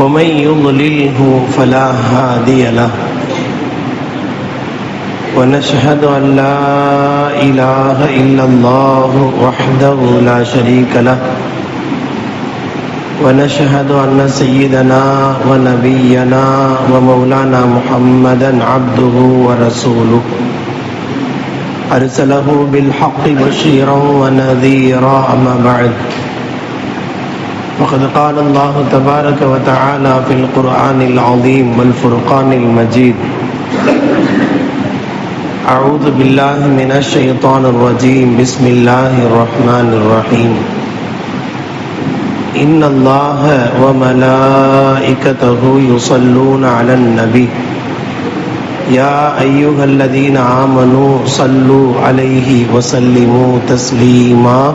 ومن يضلله فلا هادي له. ونشهد أن لا إله إلا الله وحده لا شريك له. ونشهد أن سيدنا ونبينا ومولانا محمدا عبده ورسوله. أرسله بالحق بشيرا ونذيرا أما بعد. وقد قال الله تبارك وتعالى في القرآن العظيم والفرقان المجيد. أعوذ بالله من الشيطان الرجيم. بسم الله الرحمن الرحيم. إن الله وملائكته يصلون على النبي. يا أيها الذين آمنوا صلوا عليه وسلموا تسليما.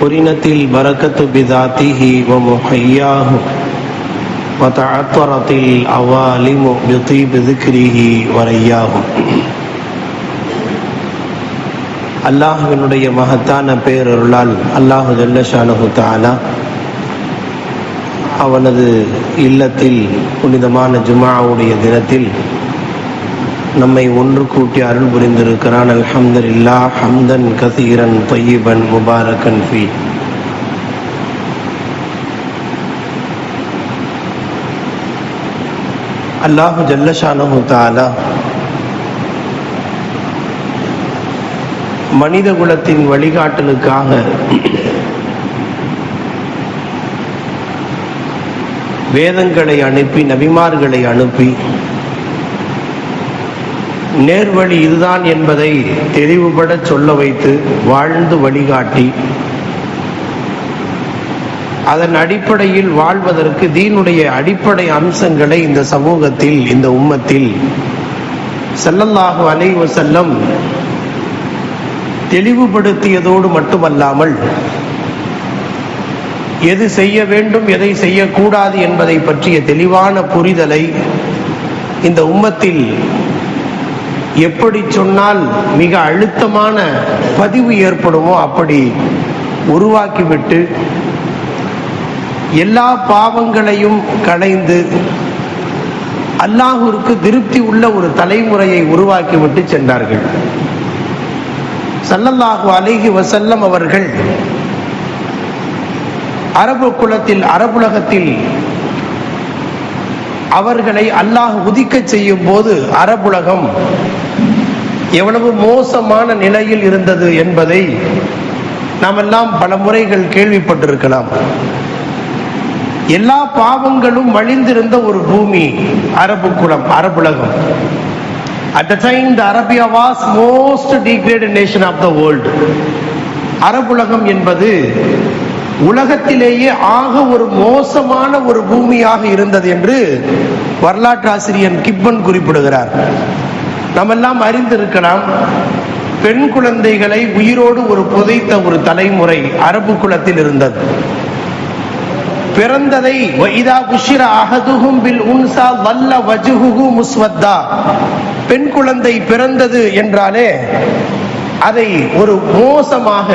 قرنت البركة بذاته ومحياه وتعطرت الأوالم بطيب ذكره ورياه அல்லாஹுவினுடைய மகத்தான பேரருளால் அல்லாஹு ஜல்லஷானு தாலா அவனது இல்லத்தில் புனிதமான ஜுமாவுடைய தினத்தில் நம்மை ஒன்று கூட்டி அருள் புரிந்திருக்கிறான். அல்ஹம்துலில்லா ஹம்தன் கசீரன் தொய்யிபன் முபாரக்கன் ஃபீ. அல்லாஹு ஜல்லஷானு தாலா மனித குலத்தின் வழிகாட்டலுக்காக வேதங்களை அனுப்பி நபிமார்களை அனுப்பி நேர்வழி இதுதான் என்பதை தெளிவுபட சொல்ல வைத்து வாழ்ந்து வழிகாட்டி அதன் அடிப்படையில் வாழ்வதற்கு தீனுடைய அடிப்படை அம்சங்களை இந்த சமூகத்தில் இந்த உம்மத்தில் செல்லல்லாஹு அலைவ செல்லம் தெளிவுபடுத்தியதோடு மட்டுமல்லாமல் எது செய்ய வேண்டும் எதை செய்யக்கூடாது என்பதை பற்றிய தெளிவான புரிதலை இந்த உம்மத்தில் எப்படி சொன்னால் மிக அழுத்தமான பதிவு ஏற்படுமோ அப்படி உருவாக்கிவிட்டு எல்லா பாவங்களையும் களைந்து அல்லாஹூருக்கு திருப்தி உள்ள ஒரு தலைமுறையை உருவாக்கிவிட்டு சென்றார்கள். சல்லல்லாஹு அலிஹி வசல்லம் அவர்கள் அரபு குலத்தில் அரபுலகத்தில் அவர்களை அல்லாஹ் உதிக்க செய்யும் போது அரபுலகம் எவ்வளவு மோசமான நிலையில் இருந்தது என்பதை நாம் எல்லாம் பல முறைகள் கேள்விப்பட்டிருக்கலாம் எல்லா பாவங்களும் வழிந்திருந்த ஒரு பூமி அரபு குளம் அரபுலகம் at the time, the Arabia was most degraded nation of the world. அரபுலகம் என்பது உலகத்திலேயே ஆக ஒரு மோசமான ஒரு பூமியாக இருந்தது என்று வரலாற்றாசிரியன் கிப்பன் குறிப்பிடுகிறார். நம்மெல்லாம் அறிந்திருக்கலாம் பெண் குழந்தைகளை உயிரோடு ஒரு புதைத்த ஒரு தலைமுறை அரபு குலத்தில் இருந்தது. பிறந்ததை வைதா புஷிர அகதுகும் பில் உன்சா வல்ல வஜுகுகு முஸ்வத்தா. பெண் குழந்தை பிறந்தது என்றாலே அதை ஒரு மோசமாக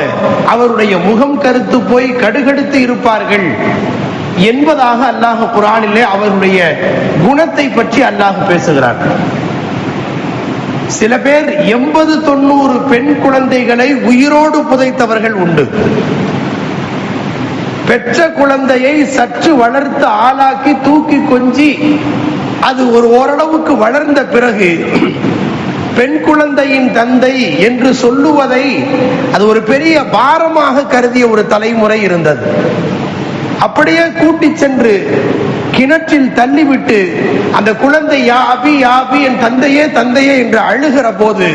அவருடைய முகம் கருத்து போய் கடுகடுத்து இருப்பார்கள் என்பதாக அல்லாஹ் குரானிலே அவருடைய குணத்தை பற்றி அல்லாஹ் பேசுகிறார். சில பேர் எண்பது தொண்ணூறு பெண் குழந்தைகளை உயிரோடு புதைத்தவர்கள் உண்டு. பெற்ற குழந்தையை சற்று வளர்த்து ஆளாக்கி தூக்கி கொஞ்சி அது ஒரு ஓரளவுக்கு வளர்ந்த பிறகு பெண் குழந்தையின் தந்தை என்று சொல்லுவதை அது ஒரு பெரிய பாரமாக கருதிய ஒரு தலைமுறை இருந்தது. அப்படியே கூட்டிச் சென்று கிணற்றில் தள்ளிவிட்டு அந்த குழந்தை யா அபி என் தந்தையே தந்தையே என்று அழுகிற போது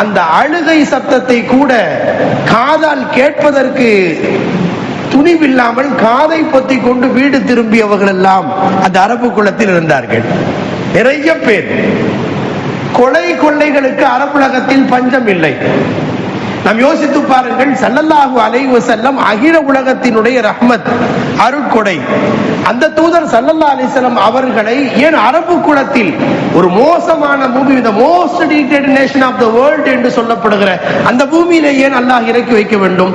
அந்த அழுகை சத்தத்தை கூட காதால் கேட்பதற்கு துணிவில்லாமல் காதை பொத்தி கொண்டு வீடு திரும்பியவர்கள் எல்லாம் அந்த அரபு குளத்தில் இருந்தார்கள். நிறைய பேர். கொலை கொள்ளைகளுக்கு அரபுலகத்தில் பஞ்சம் இல்லை. நாம் யோசித்து பாருங்கள் சல்லல்லாஹு அலைஹி வஸல்லம் அகில உலகத்தினுடைய ரஹ்மத் அருட்கொடை. அந்த தூதர் சல்லல்லா அலிசல்லம் அவர்களை ஏன் அரபு குலத்தில் ஒரு மோசமான பூமி இந்த most degraded nation of the world என்று சொல்லப்படுகிற அந்த பூமியில ஏன் அல்லாஹ் இறக்கி வைக்க வேண்டும்?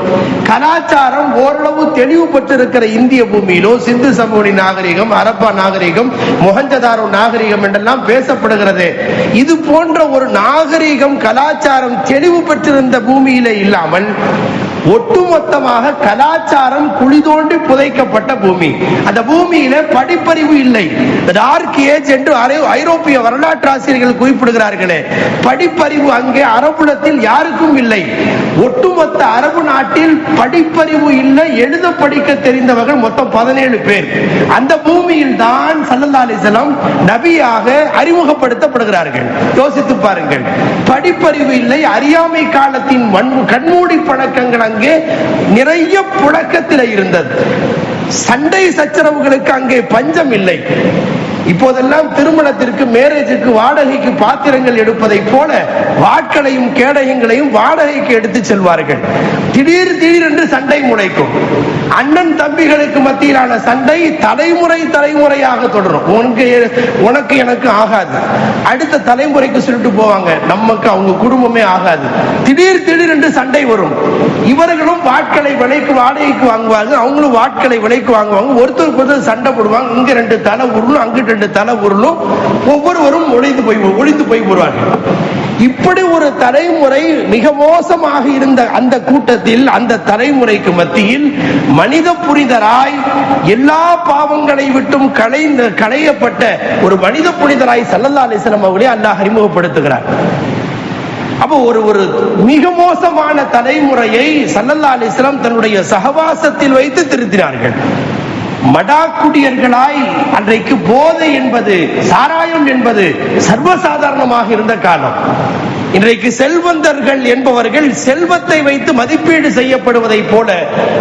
கலாச்சாரம் ஓரளவு தெளிவு பெற்றிருக்கிற இந்திய பூமியிலோ சிந்து சமூக நாகரிகம் அரப்பா நாகரிகம் மொஹஞ்சதாரோ நாகரிகம் என்றெல்லாம் பேசப்படுகிறது. இது போன்ற ஒரு நாகரிகம் கலாச்சாரம் தெளிவு பெற்றிருந்த பூமி பூமியிலே இல்லாமல் ஒட்டுமொத்தமாக கலாச்சாரம் குழி தோண்டி புதைக்கப்பட்ட பூமி. அந்த பூமியில படிப்பறிவு இல்லை. டார்க் ஏஜ் என்று ஐரோப்பிய வரலாற்று ஆசிரியர்கள் குறிப்பிடுகிறார்களே படிப்பறிவு அங்கே அரபுலத்தில் யாருக்கும் இல்லை. ஒட்டுமொத்த அரபு நாட்டில் படிப்பறிவு இல்லை எழுத படிக்க தெரிந்தவர்கள் மொத்தம் பதினேழு பேர். அந்த பூமியில் தான் சல்லல்லா அலிசலம் நபியாக அறிமுகப்படுத்தப்படுகிறார்கள். யோசித்து பாருங்கள் படிப்பறிவு இல்லை அறியாமை காலத்தின் கண்மூடி பழக்கங்கள் அங்கே நிறைய புழக்கத்தில் இருந்தது. சண்டை சச்சரவுகளுக்கு அங்கே பஞ்சம் இல்லை. இப்போதெல்லாம் திருமணத்திற்கு மேரேஜுக்கு வாடகைக்கு பாத்திரங்கள் எடுப்பதை போல வாட்களையும் கேடயங்களையும் வாடகைக்கு எடுத்து செல்வார்கள். திடீர் திடீரென்று சண்டை முளைக்கும். அண்ணன் தம்பிகளுக்கு மத்தியிலான சண்டை தலைமுறை தலைமுறையாக தொடரும். உனக்கு உனக்கு எனக்கு ஆகாது. அடுத்த தலைமுறைக்கு சொல்லிட்டு போவாங்க. நமக்கு அவங்க குடும்பமே ஆகாது. திடீர் திடீரென்று சண்டை வரும். இவர்களும் வாட்களை விலைக்கு வாடகைக்கு வாங்குவாங்க அவங்களும் வாட்களை விலைக்கு வாங்குவாங்க. ஒருத்தருக்கு ஒருத்தர் சண்டை போடுவாங்க. இங்க ரெண்டு தலை உருளும் அங்கிட்டு ரெண்டு தலை உருளும் ஒவ்வொருவரும் ஒழிந்து போய் ஒழிந்து போய் வருவார்கள் இப்படி ஒரு தலைமுறை மிக மோசமாக இருந்த அந்த கூட்டத்தில் அந்த தலைமுறைக்கு மத்தியில் மனித புனிதராய் எல்லா பாவங்களை விட்டும் களைந்த களையப்பட்ட ஒரு மனித புனிதராய் சல்லல்லா அலிஸ்லாம் அவர்களே அல்லாஹ் அறிமுகப்படுத்துகிறார். அப்போ ஒரு ஒரு மிக மோசமான தலைமுறையை சல்லல்லா அலிஸ்லாம் தன்னுடைய சகவாசத்தில் வைத்து திருத்தினார்கள். மடாக்குடியர்களாய் அன்றைக்கு போதை என்பது சாராயம் என்பது சர்வசாதாரணமாக இருந்த காலம். இன்றைக்கு செல்வந்தர்கள் என்பவர்கள் செல்வத்தை வைத்து மதிப்பீடு செய்யப்படுவதை போல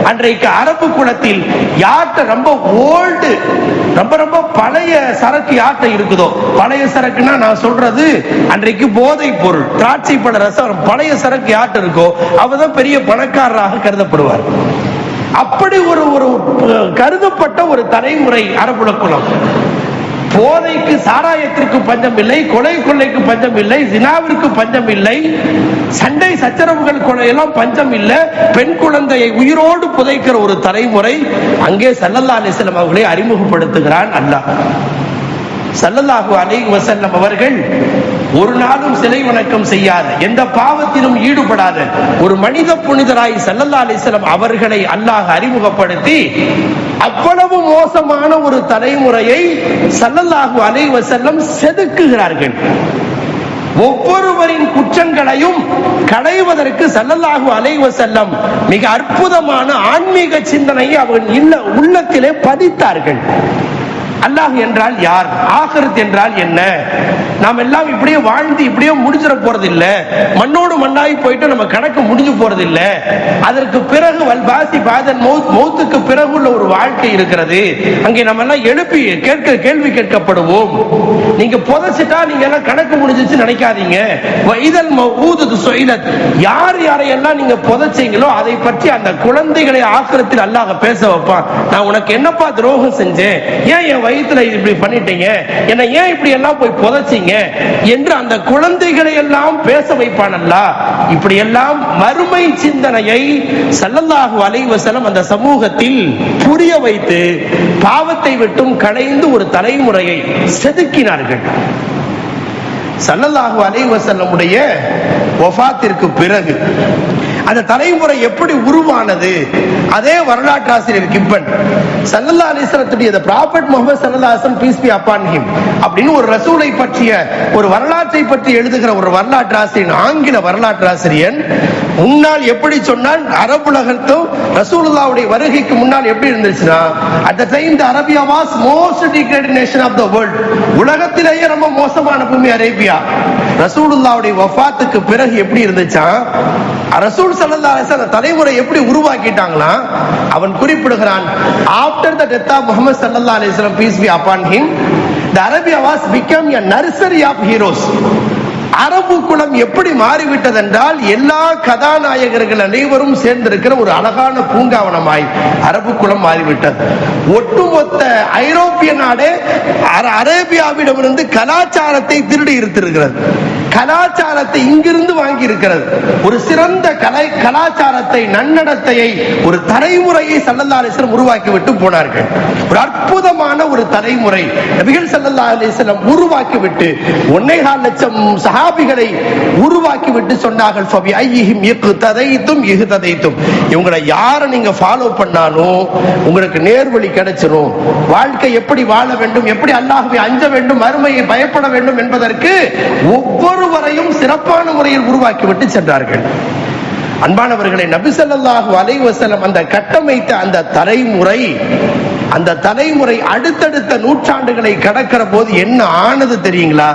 அன்றைக்கு அரபு குலத்தில் யார்கிட்ட ரொம்ப ஓல்டு ரொம்ப ரொம்ப பழைய சரக்கு யார்கிட்ட இருக்குதோ? பழைய சரக்குன்னா நான் சொல்றது அன்றைக்கு போதை பொருள் திராட்சை பழ ரசம் பழைய சரக்கு யார்கிட்ட இருக்கோ அவதான் பெரிய பணக்காரராக கருதப்படுவார். அப்படி ஒரு ஒரு கருதப்பட்ட ஒரு தலைமுறை அரபுல குலம் போதைக்கு சாராயத்திற்கு பஞ்சம் இல்லை கொலை கொள்ளைக்கு பஞ்சம் இல்லை ஜினாவிற்கு பஞ்சம் இல்லை சண்டை சச்சரவுகள் கொலையெல்லாம் பஞ்சம் இல்லை பெண் குழந்தையை உயிரோடு புதைக்கிற ஒரு தலைமுறை அங்கே சல்லல்லா அலிஸ்லாம் அவர்களை அறிமுகப்படுத்துகிறான் அல்லாஹ். சல்லல்லாஹு அலைஹி வசல்லம் அவர்கள் ஒரு நாளும் சிலை வணக்கம் செய்யாத. எந்த பாவத்திலும் ஈடுபடாத. ஒரு மனித புனிதராய் சல்லல்லா அலிஸ்லாம் அவர்களை அல்லாஹ் அறிமுகப்படுத்தி அவ்வளவு மோசமான ஒரு தலைமுறையை சல்லல்லாஹு அலை வசல்லம் செதுக்குகிறார்கள். ஒவ்வொருவரின் குற்றங்களையும் களைவதற்கு சல்லல்லாஹு அலைவ செல்லம் மிக அற்புதமான ஆன்மீக சிந்தனையை அவன் இல்ல உள்ளத்திலே பதித்தார்கள். அல்லாஹ் என்றால் யார்? ஆகரத் என்றால் என்ன? நாம் எல்லாம் இப்படியே வாழ்ந்து இப்படியே முடிஞ்சிட போறது இல்ல மண்ணோடு மண்ணாகி போயிட்டு நம்ம கணக்கு முடிஞ்சு போறது இல்ல அதற்கு பிறகு வல்பாசி பாதன் மௌத் மௌத்துக்கு பிறகு உள்ள ஒரு வாழ்க்கை இருக்கிறது. அங்கே நம்ம எல்லாம் எழுப்பி கேட்க கேள்வி கேட்கப்படுவோம். நீங்க புதைச்சிட்டா நீங்க எல்லாம் கணக்கு முடிஞ்சிச்சு நினைக்காதீங்க. இதன் மௌஊது சொயிலத் யார் யாரையெல்லாம் நீங்க புதைச்சீங்களோ அதை பற்றி அந்த குழந்தைகளை ஆக்கிரத்தில் அல்லாஹ் பேச வைப்பான். நான் உனக்கு என்னப்பா துரோகம் செஞ்சேன்? ஏன் என் வயித்துல இப்படி பண்ணிட்டீங்க? என்னை ஏன் இப்படி எல்லாம் போய் புதைச்சிங்க? என்று அந்த குழந்தைகளை எல்லாம் பேச வைப்பான் இப்படி எல்லாம் மறுமை சிந்தனையை சல்லல்லாஹு அலைவசலம் அந்த சமூகத்தில் புரிய வைத்து பாவத்தை விட்டும் களைந்து ஒரு தலைமுறையை செதுக்கினார்கள். சல்லல்லாஹு அலைவசல்லமுடைய ஒஃபாத்திற்கு பிறகு அந்த தலைமுறை எப்படி உருவானது? அதே வரலாற்று ஆசிரியர் கிப்பன் சல்லல்லா அலிஸ்லத்துடைய the prophet முகமது சல்லல்லா அலிஸ்லம் பீஸ் பி அப்பான் ஹிம் அப்படின்னு ஒரு ரசூலை பற்றிய ஒரு வரலாற்றை பற்றி எழுதுகிற ஒரு வரலாற்று ஆசிரியர் ஆங்கில வரலாற்று ஆசிரியன் முன்னால் எப்படி சொன்னால் அரபுலகத்தும் ரசூலுல்லாவுடைய வருகைக்கு முன்னால் எப்படி இருந்துச்சுன்னா at the time the Arabia was most degraded nation of the world உலகத்திலேயே ரொம்ப மோசமான பூமி அரேபியா. ரசூலுல்லாவுடைய வஃபாத்துக்கு பிறகு எப்படி இருந்துச்சா ரசூல் ஸல்லல்லாஹு அலைஹி வஸல்லம் தலைமுறை எப்படி உருவாக்கிட்டாங்களா அவன் குறிப்பிடுகிறான் after the death of Muhammad ஸல்லல்லாஹு அலைஹி வஸல்லம் peace be upon him the Arabia was become a nursery of heroes அரபு குளம் எப்படி மாறிவிட்டது என்றால் எல்லா கதாநாயகர்கள் அனைவரும் சேர்ந்திருக்கிற ஒரு அழகான பூங்காவனமாய் அரபு குளம் மாறிவிட்டது. ஒட்டுமொத்த ஐரோப்பிய நாடே அரேபியாவிடமிருந்து கலாச்சாரத்தை திருடி இருந்திருக்கிறது கலாச்சாரத்தை இங்கிருந்து வாங்கி இருக்கிறது ஒரு சிறந்த கலை கலாச்சாரத்தை நன்னடத்தையை ஒரு தலைமுறையை சல்லல்லா அலிஸ்லம் உருவாக்கி விட்டு போனார்கள். ஒரு அற்புதமான ஒரு தலைமுறை நபிகள் சல்லல்லா அலிஸ்லம் உருவாக்கி விட்டு ஒன்னேகால் லட்சம் சகா சஹாபிகளை உருவாக்கி விட்டு சொன்னார்கள் இவங்களை யாரை நீங்க ஃபாலோ பண்ணாலும் உங்களுக்கு நேர்வழி கிடைச்சிரும். வாழ்க்கை எப்படி வாழ வேண்டும் எப்படி அல்லாஹுவை அஞ்ச வேண்டும் மறுமையை பயப்பட வேண்டும் என்பதற்கு ஒவ்வொருவரையும் சிறப்பான முறையில் உருவாக்கி விட்டு சென்றார்கள். அன்பானவர்களை நபிசல்லாஹு அலைவசலம் அந்த கட்டமைத்த அந்த தலைமுறை அந்த தலைமுறை அடுத்தடுத்த நூற்றாண்டுகளை கடக்கிற போது என்ன ஆனது தெரியுங்களா?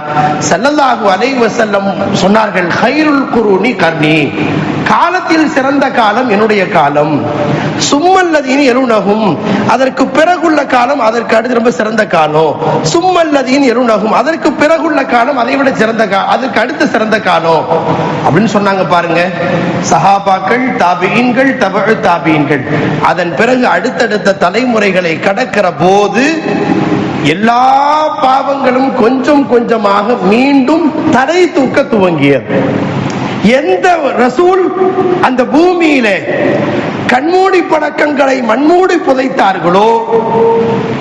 ஸல்லல்லாஹு அலைவசல்லம் சொன்னார்கள் ஹைருல் குருனி கர்ணி காலத்தில் சிறந்த காலம் என்னுடைய காலம். சும்மல்லதீன் எருணகும் அதற்கு பிறகுள்ள காலம் அதற்கு அடுத்து ரொம்ப சிறந்த காலம். சும்மல்லதீன் எருணகும் அதற்கு பிறகுள்ள காலம் அதை விட சிறந்த அதற்கு அடுத்து சிறந்த காலம். அப்படின்னு சொன்னாங்க பாருங்க. சஹாபாக்கள் தாபியின்கள் தபழ் தாபியின்கள். அதன் பிறகு அடுத்தடுத்த தலைமுறைகளை கடக்கிற போது எல்லா பாவங்களும் கொஞ்சம் கொஞ்சமாக மீண்டும் தடை தூக்க துவங்கியது. எந்த ரசூல் அந்த பூமியிலே கண்மூடி பழக்கங்களை மண்மூடி புதைத்தார்களோ?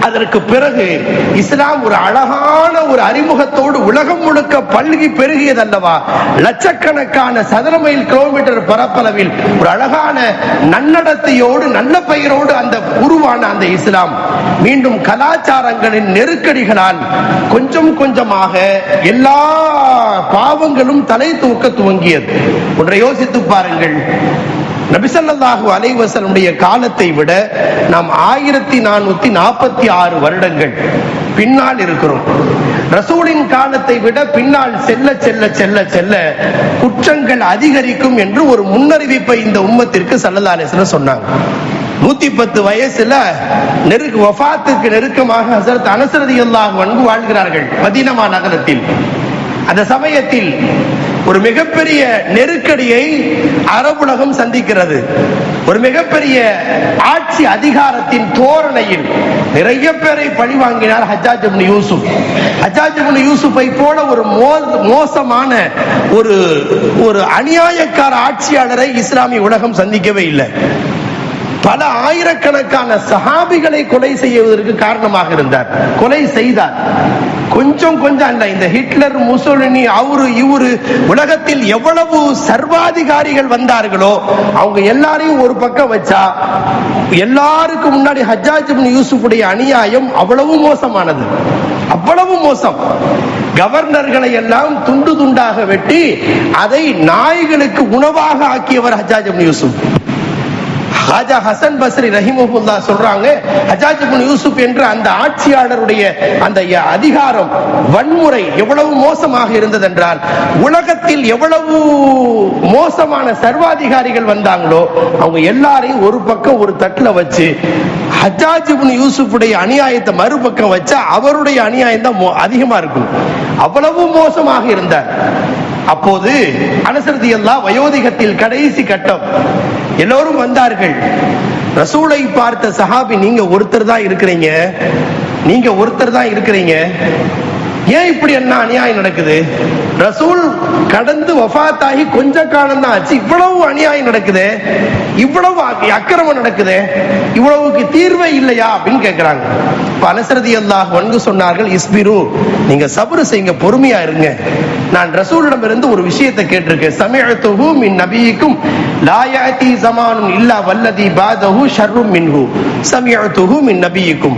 அதற்கு பிறகு இஸ்லாம் ஒரு அழகான ஒரு அறிமுகத்தோடு உலகம் முழுக்க பல்கி பெருகியதல்லவா? லட்சக்கணக்கான சதுர மைல் கிலோமீட்டர் பரப்பளவில் ஒரு அழகான நன்னடத்தையோடு நல்ல பெயரோடு அந்த உருவான அந்த இஸ்லாம். மீண்டும் கலாச்சாரங்களின் நெருக்கடிகளால் கொஞ்சம் கொஞ்சமாக எல்லா பாவங்களும் தலை தூக்க துவங்கியது. ஒன்றை யோசித்து பாருங்கள். நபிசல்லாஹு அலைவசனுடைய காலத்தை விட நாம் ஆயிரத்தி நானூத்தி நாற்பத்தி ஆறு வருடங்கள் பின்னால் இருக்கிறோம். ரசூலின் காலத்தை விட பின்னால் செல்ல செல்ல செல்ல செல்ல குற்றங்கள் அதிகரிக்கும் என்று ஒரு முன்னறிவிப்பை இந்த உம்மத்திற்கு சல்லல்லா அலிஸ்லாம் சொன்னாங்க. நூத்தி பத்து வயசுல நெருக்கு வஃபாத்துக்கு நெருக்கமாக ஹசரத் அனசரதி அல்லாஹ் வாழ்கிறார்கள் மதீனமா நகரத்தில். அந்த சமயத்தில் ஒரு மிகப்பெரிய நெருக்கடியை அரபுலகம் சந்திக்கிறது. ஒரு மிகப்பெரிய ஆட்சி அதிகாரத்தின் தோரணையில் நிறைய பேரை பழி வாங்கினார் ஹஜாஜ் யூசுப். ஹஜாஜ் இப்னு யூசுஃபை போல ஒரு மோ- மோசமான ஒரு ஒரு அநியாயக்கார ஆட்சியாளரை இஸ்லாமிய உலகம் சந்திக்கவே இல்லை. பல ஆயிரக்கணக்கான சஹாபிகளை கொலை செய்வதற்கு காரணமாக இருந்தார். கொலை செய்தார். கொஞ்சம் கொஞ்சம் அல்ல இந்த ஹிட்லர் முசோலினி அவரு இவரு உலகத்தில் எவ்வளவு சர்வாதிகாரிகள் வந்தார்களோ அவங்க எல்லாரையும் ஒரு பக்கம் வச்சா எல்லாருக்கும் முன்னாடி ஹஜாஜ் இப்னு யூசுஃபுடைய அநியாயம் அவ்வளவு மோசமானது. அவ்வளவு மோசம். கவர்னர்களை எல்லாம் துண்டு துண்டாக வெட்டி அதை நாய்களுக்கு உணவாக ஆக்கியவர் ஹஜாஜ் இப்னு யூசுப் ராஜா ஹசன் பஸ்ரி ரஹிமுல்லா சொல்றாங்க ஹஜாஜ் யூசுப் என்ற அந்த ஆட்சியாளருடைய அந்த அதிகாரம் வன்முறை எவ்வளவு மோசமாக இருந்தது என்றால் உலகத்தில் எவ்வளவு மோசமான சர்வாதிகாரிகள் வந்தாங்களோ அவங்க எல்லாரையும் ஒரு பக்கம் ஒரு தட்டுல வச்சு ஹஜாஜ் இப்னு யூசுஃபுடைய அநியாயத்தை மறுபக்கம் வச்சா அவருடைய அநியாயம் தான் மோ- அதிகமா இருக்கும். அவ்வளவு மோசமாக இருந்தார். அப்போது அனசரதி எல்லாம் வயோதிகத்தில் கடைசி கட்டம். எல்லோரும் வந்தார்கள். ரசூலை பார்த்த சஹாபி நீங்க ஒருத்தர் தான் இருக்கிறீங்க. நீங்க ஒருத்தர் தான் இருக்கிறீங்க. ஏன் இப்படி என்ன அநியாயம் நடக்குது? ரசூல் கடந்து வஃபாத்தாகி கொஞ்ச காலம் தான் ஆச்சு. இவ்வளவு அநியாயம் நடக்குது. இவ்வளவு அக்- அக்கிரமம் நடக்குது. இவ்வளவுக்கு தீர்வே இல்லையா? அப்படின்னு கேட்கிறாங்க இப்ப அனசரதி அல்லாஹ் வந்து சொன்னார்கள் இஸ்பிரு நீங்க சபுரு செய்யுங்க பொறுமையா இருங்க. நான் ரசூலிடமிருந்து ஒரு விஷயத்தை கேட்டிருக்கேன். சமயத்துஹு மின் நபியிக்கும் லாயாத்தி சமானும் இல்லா வல்லதி பாதஹு ஷர்ரும் மின்ஹு. சமயத்துஹு மின் நபியிக்கும்.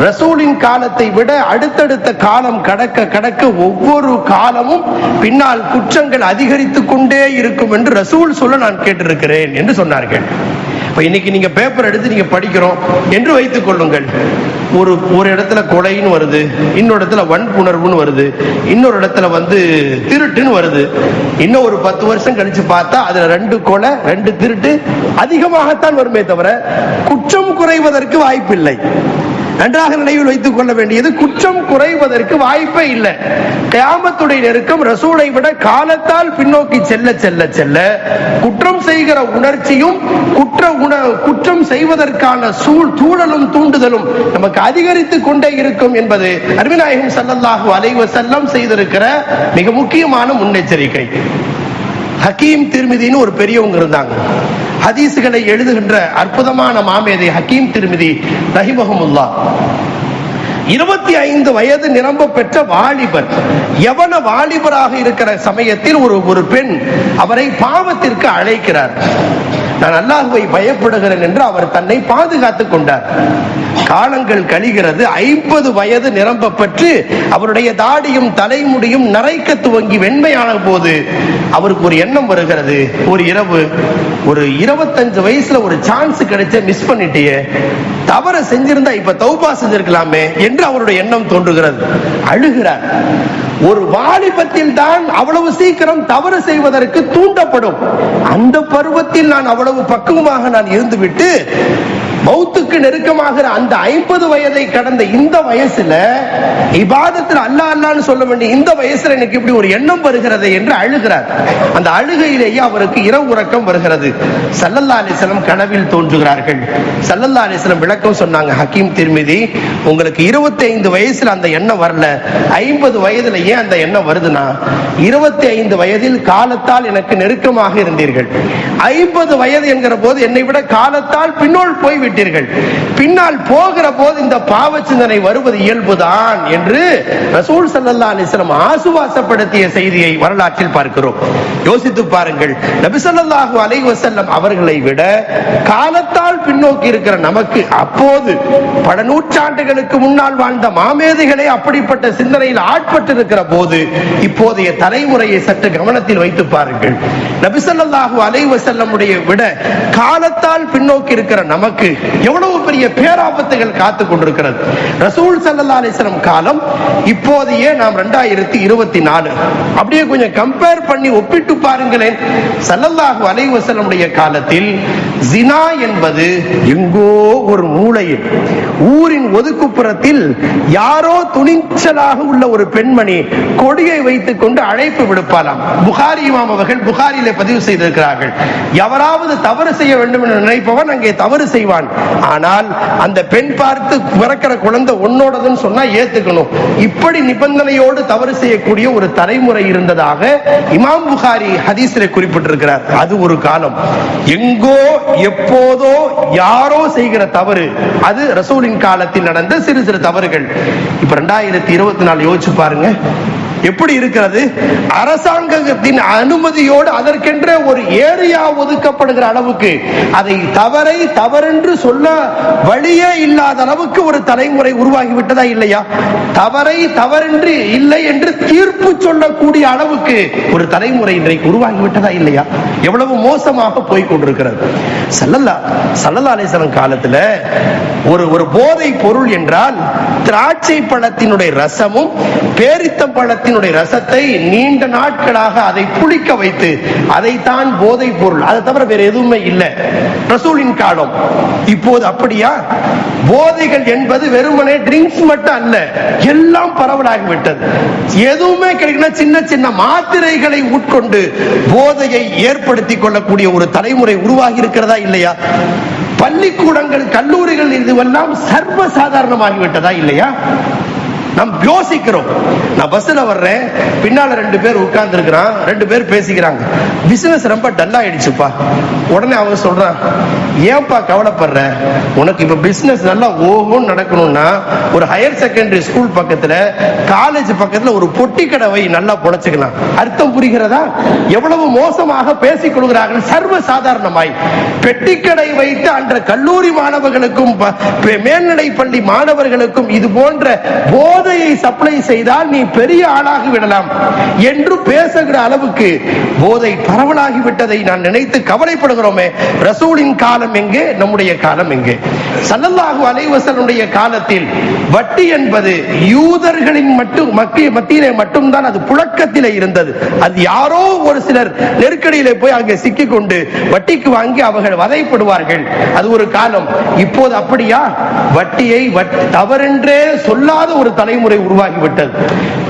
ரசூலின் காலத்தை விட அடுத்தடுத்த காலம் கடக்க கடக்க ஒவ்வொரு காலமும் பின்னால் குற்றங்கள் அதிகரித்துக் கொண்டே இருக்கும் என்று ரசூல் சொல்ல நான் கேட்டிருக்கிறேன் என்று சொன்னார்கள். இப்போ இன்னைக்கு நீங்க பேப்பர் எடுத்து நீங்க படிக்கிறோம் என்று வைத்துக் கொள்ளுங்கள். ஒரு ஒரு இடத்துல கொலைன்னு வருது இன்னொரு இடத்துல வன்புணர்வுன்னு வருது இன்னொரு இடத்துல வந்து திருட்டுன்னு வருது. இன்னும் ஒரு பத்து வருஷம் கழிச்சு பார்த்தா அதுல ரெண்டு கொலை ரெண்டு திருட்டு அதிகமாகத்தான் வருமே தவிர குற்றம் குறைவதற்கு வாய்ப்பில்லை. நன்றாக நினைவில் வைத்துக் கொள்ள வேண்டியது குற்றம் குறைவதற்கு வாய்ப்பே இல்லை. கியாமத்துடைய நெருக்கம் ரசூலை விட காலத்தால் பின்னோக்கி செல்ல செல்ல செல்ல குற்றம் செய்கிற உணர்ச்சியும் குற்ற உண குற்றம் செய்வதற்கான சூழ் தூழலும் தூண்டுதலும் நமக்கு அதிகரித்துக் கொண்டே இருக்கும் என்பது அருவிநாயகம் ஸல்லல்லாஹு அலைஹி செல்லம் செய்திருக்கிற மிக முக்கியமான முன்னெச்சரிக்கை. ஹக்கீம் திருமிதின்னு ஒரு பெரியவங்க இருந்தாங்க. ஹதீசுகளை எழுதுகின்ற அற்புதமான மாமேதை ஹக்கீம் திருமிதி ரஹிமஹமுல்லா. இருபத்தி ஐந்து வயது நிரம்ப பெற்ற வாலிபர். எவன வாலிபராக இருக்கிற சமயத்தில் ஒரு ஒரு பெண் அவரை பாவத்திற்கு அழைக்கிறார். நான் அல்லாஹுவை பயப்படுகிறேன் என்று அவர் தன்னை பாதுகாத்துக் கொண்டார். காலங்கள் கழிகிறது ஐம்பது வயது நிரம்ப பெற்று அவருடைய தாடியும் தலைமுடியும் நரைக்க துவங்கி வெண்மையான போது அவருக்கு ஒரு எண்ணம் வருகிறது. ஒரு இரவு ஒரு இருபத்தஞ்சு வயசுல ஒரு சான்ஸ் கிடைச்ச மிஸ் பண்ணிட்டே தவற செஞ்சிருந்தா இப்ப தௌபா செஞ்சிருக்கலாமே என்று அவருடைய எண்ணம் தோன்றுகிறது. அழுகிறார். ஒரு வாலிபத்தில் தான் அவ்வளவு சீக்கிரம் தவறு செய்வதற்கு தூண்டப்படும். அந்த பருவத்தில் நான் அவ்வளவு பக்குவமாக நான் இருந்துவிட்டு மௌத்துக்கு நெருக்கமாகிற அந்த ஐம்பது வயதை கடந்த இந்த வயசுல இபாதத்தில் அல்லா அல்லான்னு சொல்ல வேண்டிய இந்த வயசுல எனக்கு இப்படி ஒரு எண்ணம் வருகிறது என்று அழுகிறார். அந்த அழுகையிலேயே அவருக்கு இரவு உறக்கம் வருகிறது. சல்லல்லா அலிஸ்லம் கனவில் தோன்றுகிறார்கள். சல்லல்லா அலிஸ்லம் விளக்கம் சொன்னாங்க ஹக்கீம் திருமிதி உங்களுக்கு இருபத்தி ஐந்து வயசுல அந்த எண்ணம் வரல. ஐம்பது வயதுல ஏன் அந்த எண்ணம் வருதுன்னா இருபத்தி ஐந்து வயதில் காலத்தால் எனக்கு நெருக்கமாக இருந்தீர்கள். ஐம்பது வயது என்கிற போது என்னை விட காலத்தால் பின்னோல் போய்விட்டு விட்டீர்கள் பின்னால் போகிற போது இந்த பாவ சிந்தனை வருவது இயல்புதான் என்று ரசூல் சல்லல்லா அலிஸ்லம் ஆசுவாசப்படுத்திய செய்தியை வரலாற்றில் பார்க்கிறோம். யோசித்து பாருங்கள். நபி ஸல்லல்லாஹு அலைஹி அவர்களை விட காலத்தால் பின்னோக்கி இருக்கிற நமக்கு அப்போது பல நூற்றாண்டுகளுக்கு முன்னால் வாழ்ந்த மாமேதைகளே அப்படிப்பட்ட சிந்தனையில் ஆட்பட்டிருக்கிற போது இப்போதைய தலைமுறையை சற்று கவனத்தில் வைத்து பாருங்கள். நபிசல்லாஹு ஸல்லல்லாஹு அலைஹி விட காலத்தால் பின்னோக்கி இருக்கிற நமக்கு எவ்வளவு பெரிய பேராபத்துகள் காத்து கொண்டிருக்கிறது. ரசூல் சல்லா அலிஸ்லம் காலம் இப்போதையே நாம் 2024 இருபத்தி நாலு. அப்படியே கொஞ்சம் கம்பேர் பண்ணி ஒப்பிட்டு பாருங்களேன். சல்லல்லாஹு அலைஹி காலத்தில் ஜினா என்பது எங்கோ ஒரு மூளையில் ஊரின் ஒதுக்குப்புறத்தில் யாரோ துணிச்சலாக உள்ள ஒரு பெண்மணி கொடியை வைத்துக் கொண்டு அழைப்பு விடுப்பாலாம் புகாரி இமாம் அவர்கள் புகாரியிலே பதிவு செய்திருக்கிறார்கள். எவராவது தவறு செய்ய வேண்டும் என்று நினைப்பவன் அங்கே தவறு செய்வான். ஆனால் அந்த பெண் பார்த்து பிறக்கிற குழந்தை உன்னோடதுன்னு சொன்னா ஏத்துக்கணும். இப்படி நிபந்தனையோடு தவறு செய்யக்கூடிய ஒரு தலைமுறை இருந்ததாக இமாம் புகாரி ஹதீஸ்ல குறிப்பிட்டிருக்கிறார். அது ஒரு காலம். எங்கோ எப்போதோ யாரோ செய்கிற தவறு அது ரசூலின் காலத்தில் நடந்த சிறு சிறு தவறுகள். இப்ப ரெண்டாயிரத்தி இருபத்தி நாலு யோசிச்சு பாருங்க. எப்படி இருக்கிறது? அரசாங்கத்தின் அனுமதியோடு அதற்கென்ற ஒரு ஏரியா ஒதுக்கப்படுகிற அளவுக்கு அதை தவறை தவறென்று சொல்ல வழியே இல்லாத அளவுக்கு ஒரு தலைமுறை உருவாகி விட்டதா இல்லையா? தவறை தவறின்றி இல்லை என்று தீர்ப்பு சொல்லக்கூடிய அளவுக்கு ஒரு தலைமுறை இன்றைக்கு உருவாகி விட்டதா இல்லையா? எவ்வளவு மோசமாக போய் கொண்டிருக்கிறது. சல்லல்லா சல்லல்லா அலிசலம் காலத்துல ஒரு ஒரு போதை பொருள் என்றால் திராட்சை பழத்தினுடைய ரசமும் பேரித்தம் பழத்தினுடைய ரசத்தை நீண்ட நாட்களாக அதை புளிக்க வைத்து அதைத்தான் போதை பொருள். அதை தவிர வேற எதுவுமே இல்லை. ரசூலின் காலம் இப்போது அப்படியா? போதைகள் என்பது வெறுமனே ட்ரிங்க்ஸ் மட்டும் அல்ல எல்லாம் பரவலாகி விட்டது எதுவுமே கிடைக்கல சின்ன சின்ன மாத்திரைகளை உட்கொண்டு போதையை ஏற்படுத்திக் கொள்ளக்கூடிய ஒரு தலைமுறை உருவாகி இருக்கிறதா இல்லையா? பள்ளிக்கூடங்கள் கல்லூரிகள் இதுவெல்லாம் சர்வசாதாரணமாகிவிட்டதா இல்லையா? நம் யோசிக்கிறோம். நான் பஸ்ல வர்றேன். பின்னால ரெண்டு பேர் உட்கார்ந்து இருக்கிறான் ரெண்டு பேர் பேசிக்கிறாங்க. பிசினஸ் ரொம்ப டல் ஆயிடுச்சுப்பா. உடனே அவன் சொல்றான் ஏன்பா கவலைப்படுற? உனக்கு இப்ப பிசினஸ் நல்லா ஓகும் நடக்கணும்னா ஒரு ஹையர் செகண்டரி ஸ்கூல் பக்கத்துல காலேஜ் பக்கத்துல ஒரு பொட்டி கடவை வை நல்லா புழைச்சுக்கலாம் அர்த்தம் புரிகிறதா? எவ்வளவு மோசமாக பேசிக் கொள்கிறார்கள் சர்வ சாதாரணமாய் பெட்டிக்கடை வைத்து அன்ற கல்லூரி மாணவர்களுக்கும் ப- மேல்நிலை பள்ளி மாணவர்களுக்கும் இது போன்ற போதையை சப்ளை செய்தால் நீ பெரிய ஆளாகி விடலாம் என்று பேசுகிற அளவுக்கு போதை பரவலாகி விட்டதை நான் நினைத்து கவலைப்படுகிறோமே. ரசூலின் காலம் எங்கே? நம்முடைய காலம் எங்கே? சல்லல்லாஹு அலைவசனுடைய காலத்தில் வட்டி என்பது யூதர்களின் மட்டும் மக்கிய மத்தியிலே மட்டும்தான் அது புழக்கத்திலே இருந்தது. அது யாரோ ஒரு சிலர் நெருக்கடியிலே போய் அங்கே சிக்கி கொண்டு வட்டிக்கு வாங்கி அவர்கள் வதைப்படுவார்கள். அது ஒரு காலம். இப்போது அப்படியா? வட்டியை தவறென்றே சொல்லாத ஒரு தலை நடைமுறை உருவாகிவிட்டது.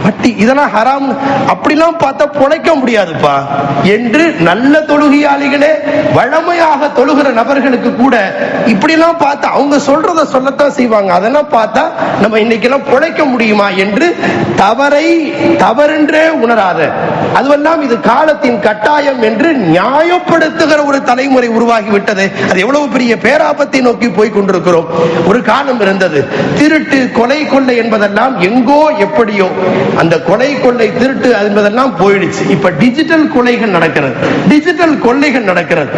வட்டி இதெல்லாம் ஹராம். அப்படிலாம் பார்த்தா பொழைக்க முடியாதுப்பா. என்று நல்ல தொழுகையாளிகளே வழமையாக தொழுகிற நபர்களுக்கு கூட இப்படிலாம் பார்த்து அவங்க சொல்றத சொல்லத்தான் செய்வாங்க. அதெல்லாம் பார்த்தா நம்ம இன்னைக்கெல்லாம் பொழைக்க முடியுமா என்று தவறை தவறென்றே உணராத. அதுவெல்லாம் இது காலத்தின் கட்டாயம் என்று நியாயப்படுத்துகிற ஒரு தலைமுறை உருவாகிவிட்டது. அது எவ்வளவு பெரிய பேராபத்தை நோக்கி போய் கொண்டிருக்கிறோம். ஒரு காலம் இருந்தது. திருட்டு கொலை கொள்ளை என்பதெல்லாம் எங்கோ எப்படியோ அந்த கொலை கொள்ளை திருட்டு என்பதெல்லாம் போயிடுச்சு. இப்ப டிஜிட்டல் கொலைகள் நடக்கிறது. டிஜிட்டல் கொள்ளைகள் நடக்கிறது.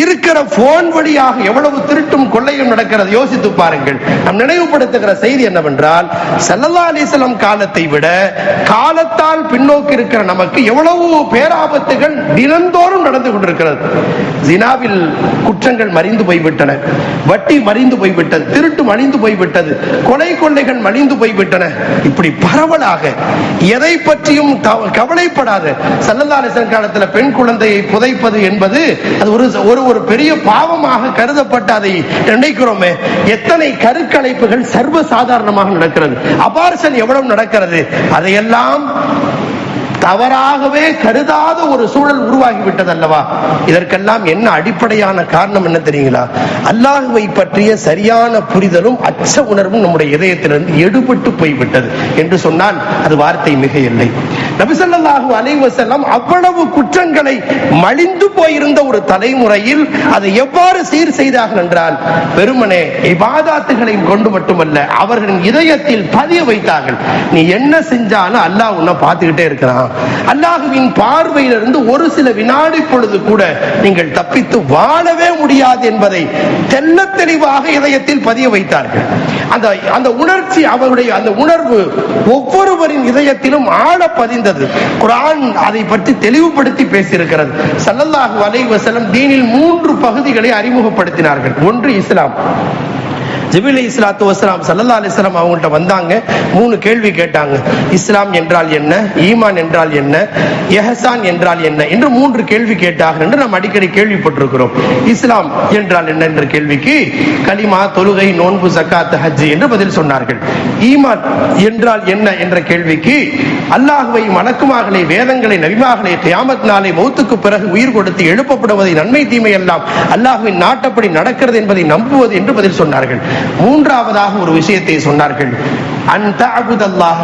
இருக்கிற போன் வழியாக எவ்வளவு திருட்டும் கொள்ளையும் நடக்கிறது? யோசித்து பாருங்கள். நாம் நினைவுபடுத்துகிற செய்தி என்னவென்றால் சல்லல்லா அலிசலம் காலத்தை விட காலத்தால் பின்னோக்கி இருக்கிற நமக்கு எவ்வளவு பேராபத்துகள் தினந்தோறும் நடந்து கொண்டிருக்கிறது. ஜினாவில் குற்றங்கள் மறிந்து போய்விட்டன. வட்டி மறிந்து போய்விட்டது. திருட்டு மணிந்து போய்விட்டது. கொலை கொள்ளைகள் மணிந்து போய்விட்டன. இப்படி பரவலாக எதை பற்றியும் கவலைப்படாத சல்லல்லா அலிசலம் காலத்துல பெண் குழந்தையை புதைப்பது என்பது அது ஒரு ஒரு ஒரு பெரிய பாவமாக கருதப்பட்டு அதை நினைக்கிறோமே. எத்தனை கருக்கலைப்புகள் சர்வ சாதாரணமாக நடக்கிறது. அபார்சன் எவ்வளவு நடக்கிறது? அதையெல்லாம் தவறாகவே கருதாத ஒரு சூழல் உருவாகிவிட்டது அல்லவா இதற்கெல்லாம் என்ன அடிப்படையான காரணம் என்ன தெரியுங்களா? அல்லாஹுவை பற்றிய சரியான புரிதலும் அச்ச உணர்வும் நம்முடைய இதயத்திலிருந்து எடுபட்டு போய்விட்டது. என்று சொன்னால் அது வார்த்தை மிக இல்லை நபிசல்லாஹு அலைஹி அவ்வளவு குற்றங்களை மலிந்து போயிருந்த ஒரு தலைமுறையில் அதை எவ்வாறு சீர் செய்தார்கள் என்றால் வெறுமனே இபாதாத்துகளையும் கொண்டு மட்டுமல்ல அவர்களின் இதயத்தில் பதிய வைத்தார்கள். நீ என்ன செஞ்சாலும் அல்லாஹ் உன்னை பார்த்துக்கிட்டே இருக்கிறான். அல்லாஹுவின் பார்வையிலிருந்து ஒரு சில வினாடி பொழுது கூட நீங்கள் தப்பித்து வாழவே முடியாது என்பதை தெல்ல தெளிவாக இதயத்தில் பதிய வைத்தார்கள். அந்த அந்த உணர்ச்சி அவருடைய அந்த உணர்வு ஒவ்வொருவரின் இதயத்திலும் ஆழ இருந்தது குரான் அதை பற்றி தெளிவுபடுத்தி பேசியிருக்கிறது. சல்லல்லாஹு அலைஹி தீனில் மூன்று பகுதிகளை அறிமுகப்படுத்தினார்கள். ஒன்று இஸ்லாம். ஜிபில் இஸ்லாத்து வஸ்லாம் சல்லா அலிஸ்லாம் அவங்கள்ட்ட வந்தாங்க. மூணு கேள்வி கேட்டாங்க. இஸ்லாம் என்றால் என்ன? ஈமான் என்றால் என்ன? எஹசான் என்றால் என்ன? என்று மூன்று கேள்வி கேட்டார்கள் என்று நாம் அடிக்கடி கேள்விப்பட்டிருக்கிறோம். இஸ்லாம் என்றால் என்ன என்ற கேள்விக்கு கலிமா தொழுகை நோன்பு சக்காத் ஹஜ் என்று பதில் சொன்னார்கள். ஈமான் என்றால் என்ன என்ற கேள்விக்கு அல்லாஹுவை மலக்குமார்களை வேதங்களை நபிமார்களை கியாமத் நாளை மௌத்துக்கு பிறகு உயிர் கொடுத்து எழுப்பப்படுவதை நன்மை தீமை எல்லாம் அல்லாஹுவின் நாட்டப்படி நடக்கிறது என்பதை நம்புவது என்று பதில் சொன்னார்கள். மூன்றாவதாக ஒரு விஷயத்தை சொன்னார்கள். அன் தஅபுதல்லாஹ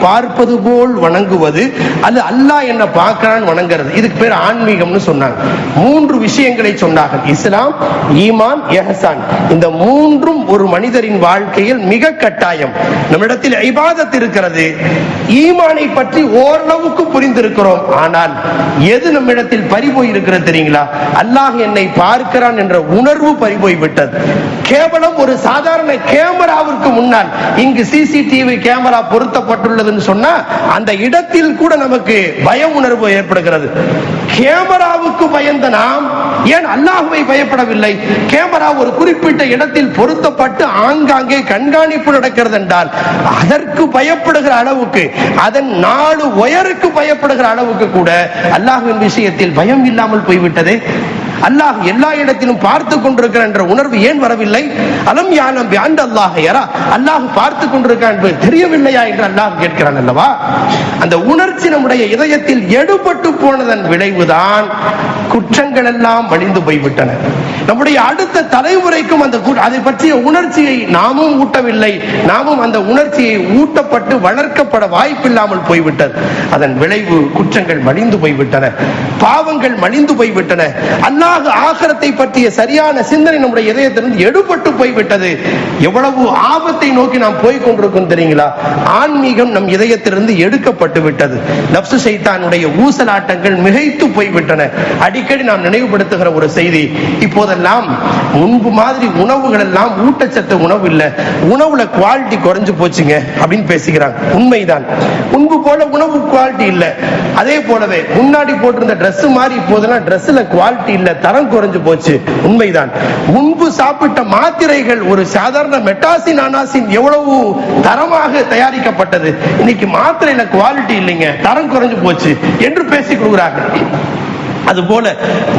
பார்ப்பது போல் வணங்குவது அது அல்லாஹ் என்ன பார்க்கிறான் வணங்குறது. இதுக்கு பேர் ஆன்மீகம்னு சொன்னாங்க. மூன்று விஷயங்களை சொன்னார்கள். இஸ்லாம் ஈமான் எஹசான். இந்த மூன்றும் ஒரு மனிதரின் வாழ்க்கையில் மிக கட்டாயம். நம்மிடத்தில் ஐபாதத் இருக்கிறது. ஈமானை பற்றி ஓரளவுக்கு புரிந்திருக்கிறோம். ஆனால் எது நம்மிடத்தில் பறி போயிருக்கிறது தெரியுங்களா? அல்லாஹ் என்னை பார்க்கிறான் என்ற உணர்வு பறிபோய் விட்டது கேவலம் ஒரு சாதாரண கேமராவிற்கு முன்னால் இங்கு சிசிடிவி கேமரா பொருத்தப்பட்டுள்ளதுன்னு சொன்னா அந்த இடத்தில் கூட நமக்கு பய உணர்வு ஏற்படுகிறது. கேமராவுக்கு பயந்த நாம் ஏன் அல்லாஹுவை பயப்படவில்லை? கேமரா ஒரு குறிப்பிட்ட இடத்தில் பொருத்தப்பட்டு ஆங்காங்கே கண்காணிப்பு நடக்கிறது என்றால் அதற்கு பயப்படுகிற அளவுக்கு அதன் நாலு உயருக்கு பயப்படுகிற அளவுக்கு கூட அல்லாஹுவின் விஷயத்தில் பயம் இல்லாமல் போய்விட்டதே. அல்லாஹ் எல்லா இடத்திலும் பார்த்து கொண்டிருக்கிறான் என்ற உணர்வு ஏன் வரவில்லை? அலம் யானம் பியாண்ட் அல்லாஹ் யாரா. அல்லாஹ் பார்த்து கொண்டிருக்கான் என்பது தெரியவில்லையா என்று அல்லாஹ் கேட்கிறான் அல்லவா? அந்த உணர்ச்சி நம்முடைய இதயத்தில் எடுபட்டு போனதன் விளைவுதான் குற்றங்கள் எல்லாம் வழிந்து போய்விட்டன. நம்முடைய அடுத்த தலைமுறைக்கும் அந்த கு- அதை பற்றிய உணர்ச்சியை நாமும் ஊட்டவில்லை. நாமும் அந்த உணர்ச்சியை ஊட்டப்பட்டு வளர்க்கப்பட வாய்ப்பில்லாமல் போய்விட்டது. அதன் விளைவு குற்றங்கள் மலிந்து போய்விட்டன. பாவங்கள் மலிந்து போய்விட்டன. அல்லாஹ் ஆகரத்தை பற்றிய சரியான சிந்தனை நம்முடைய இதயத்திலிருந்து எடுபட்டு போய்விட்டது. எவ்வளவு ஆபத்தை நோக்கி நாம் போய் கொண்டிருக்கோம் தெரியுங்களா? ஆன்மீகம் நம் இதயத்திலிருந்து எடுக்கப்பட்டு விட்டது. நப்சு சைத்தானுடைய ஊசலாட்டங்கள் மிகைத்து போய்விட்டன. அடிக்கடி நாம் நினைவுபடுத்துகிற ஒரு செய்தி இப்போதெல்லாம் முன்பு மாதிரி உணவுகள் எல்லாம் ஊட்டச்சத்து உணவு இல்ல. உணவுல குவாலிட்டி குறைஞ்சு போச்சுங்க அப்படின்னு பேசிக்கிறாங்க. உண்மைதான். முன்பு போல உணவு குவாலிட்டி இல்ல. அதே போலவே முன்னாடி போட்டிருந்த ட்ரெஸ் மாதிரி இப்போதெல்லாம் ட்ரெஸ்ல குவாலிட்டி இல்ல. தரம் குறைஞ்சு போச்சு. உண்மைதான். முன்பு சாப்பிட்ட மாத்திரைகள் ஒரு சாதாரண மெட்டாசின் அனாசின் எவ்வளவு தரமாக தயாரிக்கப்பட்டது. இன்னைக்கு மாத்திரையில குவாலிட்டி இல்லைங்க. தரம் குறைஞ்சு போச்சு என்று பேசிக் கொள்கிறார்கள். அதுபோல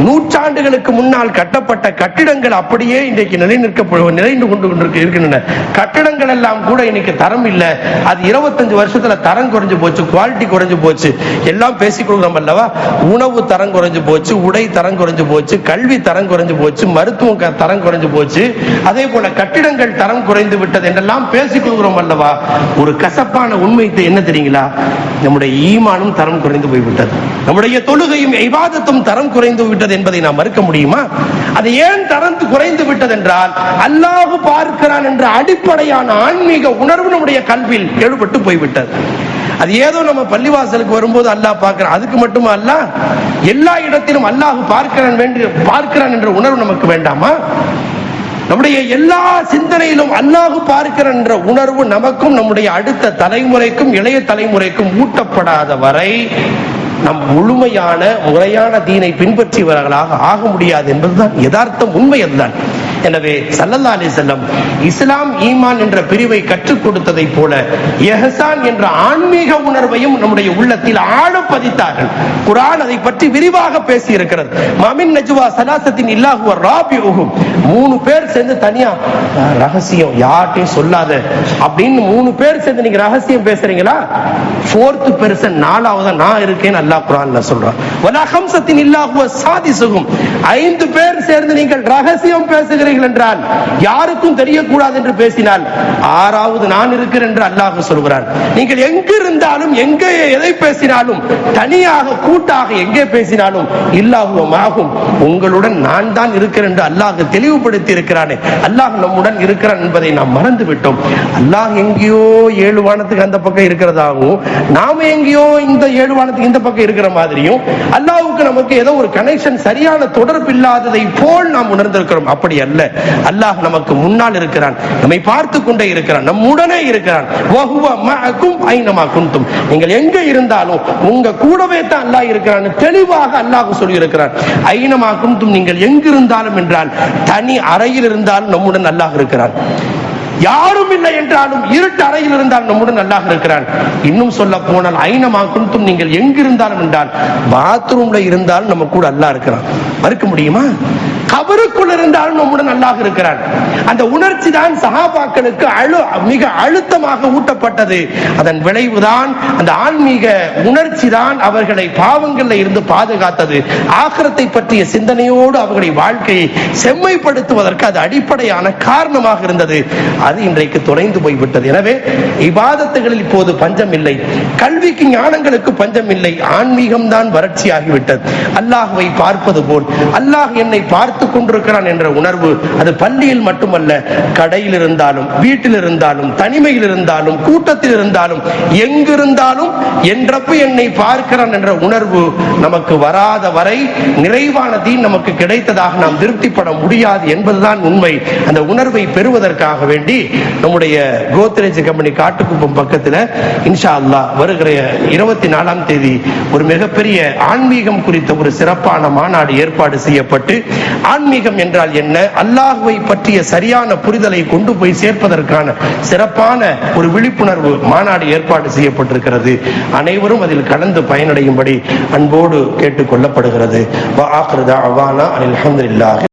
நூற்றாண்டுகளுக்கு முன்னால் கட்டப்பட்ட கட்டிடங்கள் அப்படியே இன்றைக்கு நிலைநிற்க நிறைந்து கொண்டு இருக்கின்றன. கட்டிடங்கள் எல்லாம் கூட இன்னைக்கு தரம் இல்ல. அது இருபத்தஞ்சு வருஷத்துல தரம் குறைஞ்சு போச்சு குவாலிட்டி குறைஞ்சு போச்சு. எல்லாம் பேசிக்கொள்கிறோம் அல்லவா? உணவு தரம் குறைஞ்சு போச்சு உடை தரம் குறைஞ்சு போச்சு கல்வி தரம் குறைஞ்சு போச்சு மருத்துவம் தரம் குறைஞ்சு போச்சு. அதே போல கட்டிடங்கள் தரம் குறைந்து விட்டது என்றெல்லாம் பேசிக்கொள்கிறோம் அல்லவா? ஒரு கசப்பான உண்மை என்ன தெரியுங்களா? நம்முடைய ஈமானும் தரம் குறைந்து போய்விட்டது. நம்முடைய தொழுகையும் இபாதத்தும் தரம் குறைந்து விட்டது என்பதை நாம் மறுக்க முடியுமா? அது ஏன் தரம் குறைந்து விட்டது என்றால் அல்லாஹு பார்க்கிறான் என்ற அடிப்படையான ஆன்மீக உணர்வு நம்முடைய கல்வியில் எழுபட்டு போய்விட்டது. அது ஏதோ நம்ம பள்ளிவாசலுக்கு வரும்போது அல்லாஹ் பார்க்கிறான். அதுக்கு மட்டுமா அல்ல எல்லா இடத்திலும் அல்லாஹு பார்க்கிறான் வேண்டு பார்க்கிறான் என்ற உணர்வு நமக்கு வேண்டாமா? நம்முடைய எல்லா சிந்தனையிலும் அல்லாஹு பார்க்கிறான் என்ற உணர்வு நமக்கும் நம்முடைய அடுத்த தலைமுறைக்கும் இளைய தலைமுறைக்கும் ஊட்டப்படாத வரை நம் முழுமையான முறையான தீனை பின்பற்றியவர்களாக ஆக முடியாது என்பதுதான் யதார்த்தம் உண்மை அதுதான் எனவே சல்லல்லா அலி செல்லம் இஸ்லாம் ஈமான் என்ற பிரிவை கற்றுக் கொடுத்ததை போல எஹசான் என்ற ஆன்மீக உணர்வையும் நம்முடைய உள்ளத்தில் ஆழ பதித்தார்கள். குரான் அதை பற்றி விரிவாக பேசி இருக்கிறது மமின் நஜுவா சலாசத்தின் இல்லாஹுவ ராபியுகும் மூணு பேர் சேர்ந்து தனியா ரகசியம் யார்ட்டையும் சொல்லாத அப்படின்னு மூணு பேர் சேர்ந்து நீங்க ரகசியம் பேசுறீங்களா? ஃபோர்த் பெர்சன் நாலாவது நான் இருக்கேன் அல்லாஹ் குரான்ல சொல்றான் வலா ஹம்சத்தின் இல்லாஹுவ சாதிசுகும் ஐந்து பேர் சேர்ந்து நீங்கள் ரகசியம் பேசுகிறீர்கள் என்றால் யாருக்கும் தெரியக்கூடாது என்று பேசினால் ஆறாவது நான் இருக்கிறேன் என்று அல்லாஹ் சொல்கிறான். நீங்கள் எங்கிருந்தாலும் எங்கே எதை பேசினாலும் தனியாக கூட்டாக எங்கே பேசினாலும் இல்லாஹுவமாகும் உங்களுடன் நான் தான் இருக்கிறேன் என்று அல்லாஹ் தெளிவுபடுத்தி இருக்கிறானே. அல்லாஹ் நம்முடன் இருக்கிறான் என்பதை நாம் மறந்து விட்டோம். அல்லாஹ் எங்கேயோ ஏழு வானத்துக்கு அந்த பக்கம் இருக்கிறதாகவும் நாம எங்கேயோ இந்த ஏழு வானத்துக்கு இந்த பக்கம் இருக்கிற மாதிரியும் அல்லாவுக்கு நமக்கு ஏதோ ஒரு கனெக்ஷன் சரியான தொடர்பு இல்லாததை போல் நாம் உணர்ந்திருக்கிறோம். அப்படி அல்ல. அல்லாஹ் நமக்கு முன்னால் இருக்கிறான். நம்மை பார்த்து கொண்டே இருக்கிறான். நம் உடனே இருக்கிறான். வஹுவ நீங்கள் எங்க இருந்தாலும் உங்க கூடவே தான் அல்லாஹ் இருக்கிறான் தெளிவாக அல்லாஹ் சொல்லி இருக்கிறான் ஐனமா குன்தும் நீங்கள் எங்கிருந்தாலும் என்றால் தனி அறையில் இருந்தாலும் நம்முடன் அல்லாஹ் இருக்கிறான். யாரும் இல்லை என்றாலும் இருட்டு அறையில் இருந்தால் நம்முடன் நல்லாக இருக்கிறான். இன்னும் சொல்ல போனால் ஐனமா குன்தும் நீங்கள் எங்கிருந்தாலும் என்றால் பாத்ரூம்ல இருந்தாலும் நம்ம கூட அல்லாஹ் இருக்கிறான். மறுக்க முடியுமா? கபருக்குள் இருந்தாலும் நம்முடன் நல்லாக இருக்கிறான். அந்த உணர்ச்சி தான் சகாபாக்களுக்கு அழு மிக அழுத்தமாக ஊட்டப்பட்டது. அதன் விளைவுதான் அந்த ஆன்மீக உணர்ச்சி தான் அவர்களை பாவங்கள்ல இருந்து பாதுகாத்தது. ஆக்கிரத்தை பற்றிய சிந்தனையோடு அவர்களை வாழ்க்கையை செம்மைப்படுத்துவதற்கு அது அடிப்படையான காரணமாக இருந்தது. அது இன்றைக்கு தொலைந்து போய்விட்டது. எனவே இபாதத்துகளில் இப்போது பஞ்சம் இல்லை கல்விக்கு ஞானங்களுக்கு பஞ்சம் இல்லை ஆன்மீகம் தான் வறட்சியாகிவிட்டது. அல்லாஹுவை பார்ப்பது போல். அல்லாஹ் என்னை பார்த்து கொண்டிருக்கிறான் என்ற உணர்வு அது பள்ளியில் மட்டுமல்ல கடையில் இருந்தாலும் வீட்டில் இருந்தாலும் தனிமையில் இருந்தாலும் கூட்டத்தில் இருந்தாலும் எங்கிருந்தாலும் என்றப்ப என்னை பார்க்கிறான் என்ற உணர்வு நமக்கு வராத வரை நிறைவான தீன் நமக்கு கிடைத்ததாக நாம் திருப்திப்பட முடியாது என்பதுதான் உண்மை. அந்த உணர்வை பெறுவதற்காக வேண்டி நம்முடைய கோத்ரேஜ் கம்பெனி காட்டுக்குப்பம் பக்கத்தில் இன்ஷா அல்லா வருகிற இருபத்தி நாலாம் தேதி ஒரு மிகப்பெரிய ஆன்மீகம் குறித்த ஒரு சிறப்பான மாநாடு ஏற்பாடு செய்யப்பட்டு ஆன்மீகம் என்றால் என்ன? அல்லாஹுவை பற்றிய சரியான புரிதலை கொண்டு போய் சேர்ப்பதற்கான சிறப்பான ஒரு விழிப்புணர்வு மாநாடு ஏற்பாடு செய்யப்பட்டிருக்கிறது. அனைவரும் அதில் கலந்து பயனடையும்படி அன்போடு கேட்டுக் கொள்ளப்படுகிறது. அலமதுல்லாஹ்